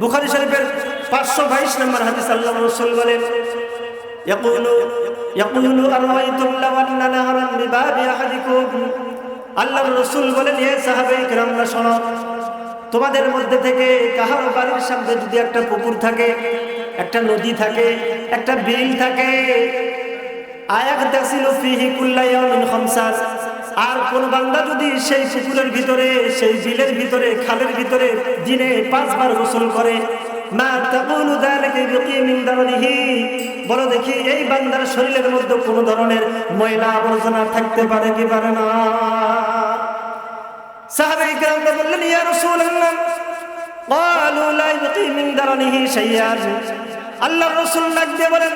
বুখারী শরীফের পাঁচশো বাইশ নম্বর হাদিস আল্লাহ রসুল বলেন يقول يقول أرأيتم لو أن نهرا بباب أحدكم আল্লাহর রসুল বলেন হে সাহাবে কিরামরা শোনো তোমাদের মধ্যে থেকে কাহারো বাড়ির সামনে যদি একটা পুকুর থাকে একটা নদী থাকে একটা বিল থাকে আয়াক তাসিলু ফিহি কুল্লা ইয়াউমিন খামসাস আর কোন বান্দা যদি সেই পুকুরের ভিতরে সেই বিলের ভিতরে খালের ভিতরে দিনে পাঁচবার গোসল করে মা তাকুলু যালিকা বিকি মিন দারনিহি বলো দেখি এই বান্দার শরীরের মধ্যে কোনো ধরনের ময়লা আবর্জনা থাকতে পারে কি পারে না সাহাবাই کرام বললেন ইয়া রাসূলুল্লাহ قالوا لا يبقي من درنه شيئا আল্লাহর রাসূল ডাক দিয়ে বলেন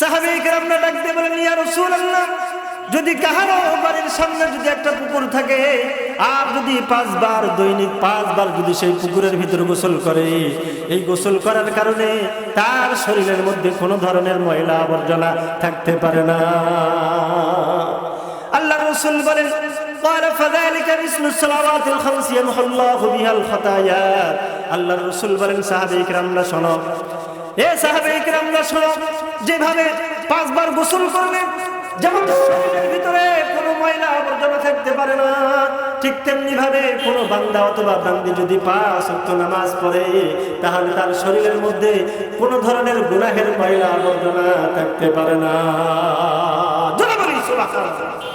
সাহাবাই کرام ডাক দিয়ে বলেন ইয়া রাসূলুল্লাহ যদি কাহারো বাড়ির সামনে যদি একটা পুকুর থাকে আর যদি পাঁচবার দৈনিক পাঁচবার যদি সেই পুকুরের ভিতরে গোসল করে এই গোসল করার কারণে তার শরীরের মধ্যে কোনো ধরনের ময়লা আবর্জনা থাকতে পারে না আল্লাহ রসুল বলেন قال فذلك مثل الصلوات الخمس يمحو الله بها الخطايا আল্লাহ রসুল বলেন সাহাবে ইকরামরা শোনো এ সাহাবে ইকরামরা শোনো যেভাবে পাঁচবার গোসল করবে যেমন শরীরের ভিতরে কোনো ময়লা আবর্জনা থাকতে পারে না, ঠিক তেমনি ভাবে কোনো বান্দা অথবা বান্দি যদি পাঁচ ওয়াক্ত নামাজ পড়ে, তাহলে তার শরীরের মধ্যে কোনো ধরনের গুনাহের ময়লা আবর্জনা থাকতে পারে না। সুবহানাল্লাহ।